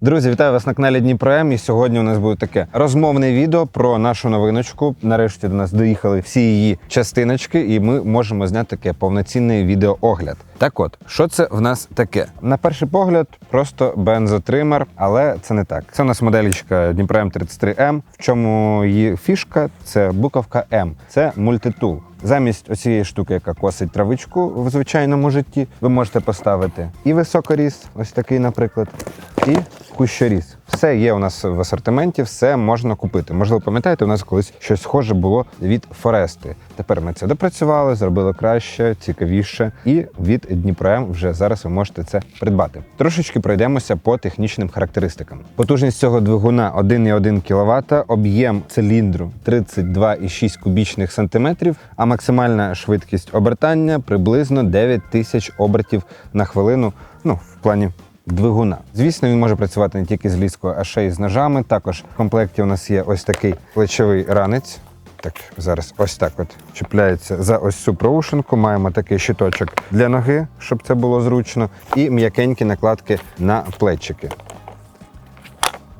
Друзі, вітаю вас на каналі Дніпром. І сьогодні у нас буде таке розмовне відео про нашу новиночку. Нарешті до нас доїхали всі її частиночки, і ми можемо зняти таке повноцінний відеоогляд. Так от, що це в нас таке? На перший погляд, просто бензотример, але це не так. Це у нас моделічка Дніпро М33М. В чому її фішка? Це буковка М. Це мультитул. Замість оцієї штуки, яка косить травичку в звичайному житті, ви можете поставити і високоріс, ось такий, наприклад, і кущоріс. Все є у нас в асортименті, все можна купити. Можливо, пам'ятаєте, у нас колись щось схоже було від Форести. Тепер ми це допрацювали, зробили краще, цікавіше. І від Дніпром вже зараз ви можете це придбати. Трошечки пройдемося по технічним характеристикам. Потужність цього двигуна 1,1 кВт, об'єм циліндру 32,6 кубічних сантиметрів, а максимальна швидкість обертання приблизно 9 тисяч обертів на хвилину. Ну, в плані двигуна. Звісно, він може працювати не тільки з ліскою, а ще й з ножами. Також в комплекті у нас є ось такий плечовий ранець. Так, зараз ось так от чіпляється за ось цю проушинку. Маємо такий щиточок для ноги, щоб це було зручно, і м'якенькі накладки на плечики.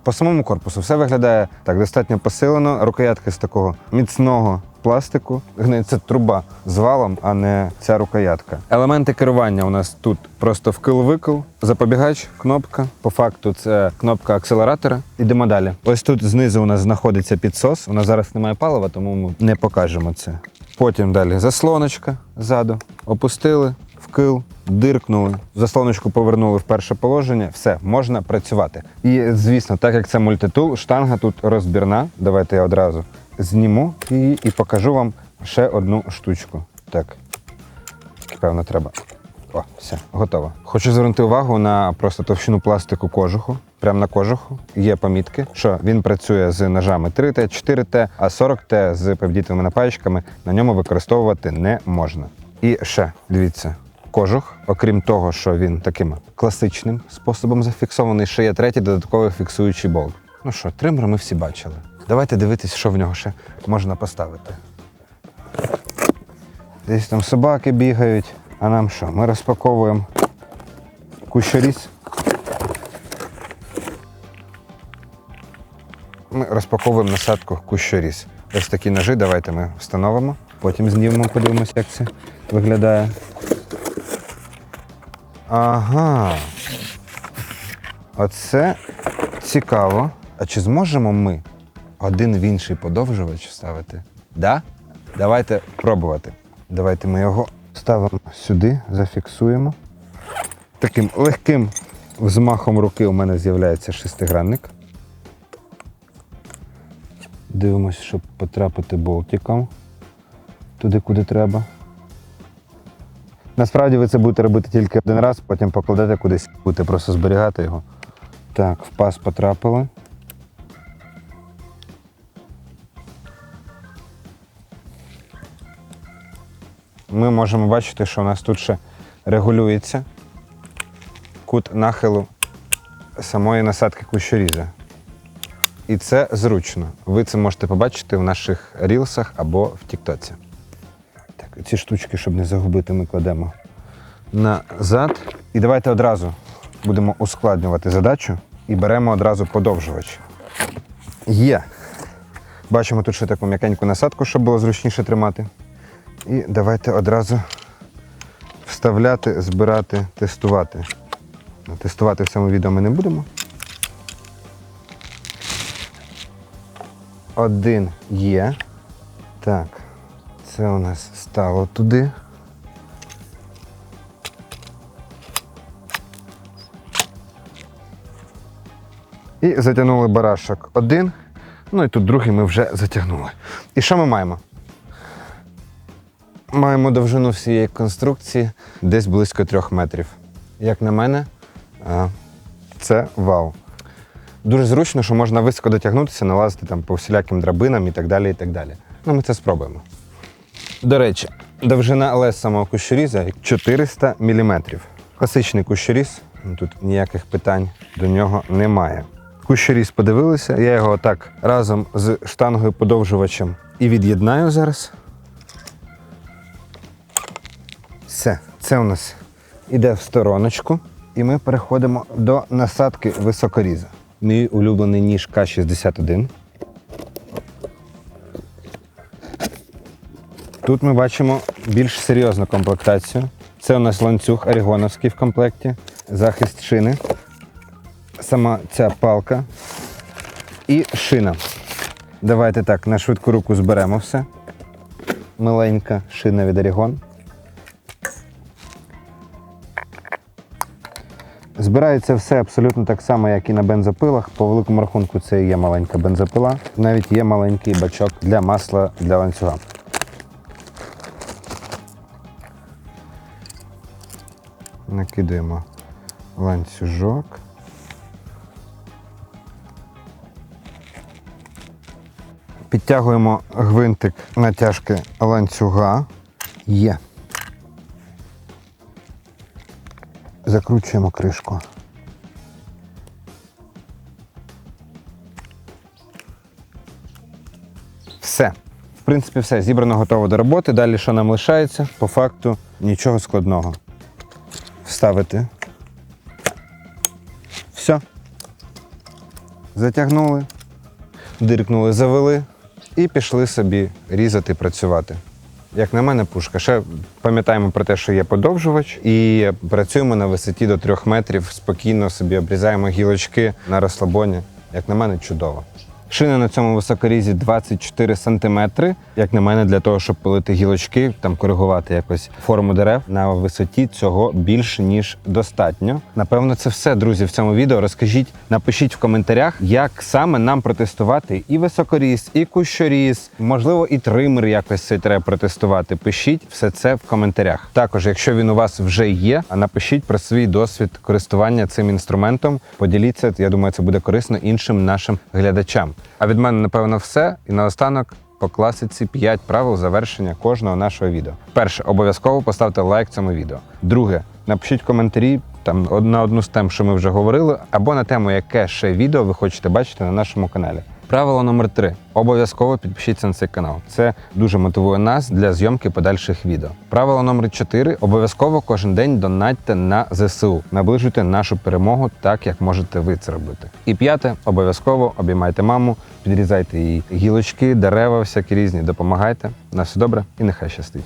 По самому корпусу все виглядає так достатньо посилено. Рукоятка з такого міцного пластику. Це труба з валом, а не ця рукоятка. Елементи керування у нас тут просто вкил-викил, запобігач, кнопка. По факту це кнопка акселератора. Ідемо далі. Ось тут знизу у нас знаходиться підсос. У нас зараз немає палива, тому ми не покажемо це. Потім далі заслоночка ззаду. Опустили, вкил, диркнули, заслоночку повернули в перше положення. Все, можна працювати. І звісно, так як це мультитул, штанга тут розбірна. Давайте я одразу зніму її і покажу вам ще одну штучку. Так, певно треба. О, все, готово. Хочу звернути увагу на просто товщину пластику кожуху. Прямо на кожуху є помітки, що він працює з ножами 3Т, 4Т, а 40Т з певдітовими напаєчками на ньому використовувати не можна. І ще дивіться, кожух, окрім того, що він таким класичним способом зафіксований, ще є третій додатковий фіксуючий болт. Ну що, тример ми всі бачили. Давайте дивитись, що в нього ще можна поставити. Десь там собаки бігають. А нам що? Ми розпаковуємо кущоріз. Ми розпаковуємо насадку кущоріз. Ось такі ножи, давайте ми встановимо. Потім знімемо, подивимося, як це виглядає. Ага. Оце цікаво. А чи зможемо ми один в інший подовжувач ставити? Да? Давайте пробувати. Давайте ми його ставимо сюди, зафіксуємо. Таким легким взмахом руки у мене з'являється шестигранник. Дивимося, щоб потрапити болтиком туди, куди треба. Насправді ви це будете робити тільки один раз, потім покладете кудись, будете просто зберігати його. Так, в паз потрапили. Ми можемо бачити, що у нас тут ще регулюється кут нахилу самої насадки кущоріза. І це зручно. Ви це можете побачити в наших рілсах або в Тіктоці. Так, ці штучки, щоб не загубити, ми кладемо назад. І давайте одразу будемо ускладнювати задачу і беремо одразу подовжувач. Є. Бачимо тут ще таку м'якеньку насадку, щоб було зручніше тримати. І давайте одразу вставляти, збирати, тестувати. Ну, Тестувати в цьому відео ми не будемо. Один є. Так, це у нас стало туди. І затягнули барашок один. Ну і тут другий ми вже затягнули. І що ми маємо? Маємо довжину всієї конструкції десь близько трьох метрів. Як на мене, це вау. Дуже зручно, що можна високо дотягнутися, налазити там по всіляким драбинам і так далі. і так далі. Ну, ми це спробуємо. До речі, довжина лез самого кущоріза 400 мм. Класичний кущоріз, ну, тут ніяких питань до нього немає. Кущоріз подивилися, я його так разом з штангою подовжувачем і від'єднаю зараз. Це у нас іде в стороночку. І ми переходимо до насадки високоріза. Мій улюблений ніж К-61. Тут ми бачимо більш серйозну комплектацію. Це у нас ланцюг орігоновський в комплекті, захист шини, сама ця палка і шина. Давайте так, на швидку руку зберемо все. Миленька шина від Орігон. Збирається все абсолютно так само, як і на бензопилах. По великому рахунку це і є маленька бензопила. Навіть є маленький бачок для масла для ланцюга. Накидаємо ланцюжок. Підтягуємо гвинтик натяжки ланцюга. Є. Закручуємо кришку. Все. В принципі, все. Зібрано готово до роботи. Далі що нам лишається? По факту нічого складного. Вставити. Все. Затягнули, диркнули, завели і пішли собі різати, працювати. Як на мене, пушка. Ще пам'ятаємо про те, що є подовжувач, і працюємо на висоті до трьох метрів, спокійно собі обрізаємо гілочки на розслабоні. Як на мене, чудово. Шина на цьому високорізі 24 см, як на мене, для того, щоб полити гілочки, там коригувати якось форму дерев на висоті цього більше ніж достатньо. Напевно, це все, друзі, в цьому відео. Розкажіть, напишіть в коментарях, як саме нам протестувати і високоріз, і кущоріз, можливо, і тример якось цей треба протестувати. Пишіть все це в коментарях. Також, якщо він у вас вже є, напишіть про свій досвід користування цим інструментом. Поділіться. Я думаю, це буде корисно іншим нашим глядачам. А від мене, напевно, все. І наостанок по класиці 5 правил завершення кожного нашого відео. Перше, обов'язково поставте лайк цьому відео. Друге, напишіть коментарі там на одну з тем, що ми вже говорили, або на тему, яке ще відео ви хочете бачити на нашому каналі. Правило номер три: обов'язково підпишіться на цей канал. Це дуже мотивує нас для зйомки подальших відео. Правило номер чотири: обов'язково кожен день донатьте на ЗСУ. Наближуйте нашу перемогу так, як можете ви це робити. І п'яте, обов'язково обіймайте маму, підрізайте її гілочки, дерева, всякі різні. Допомагайте. На все добре і нехай щастить.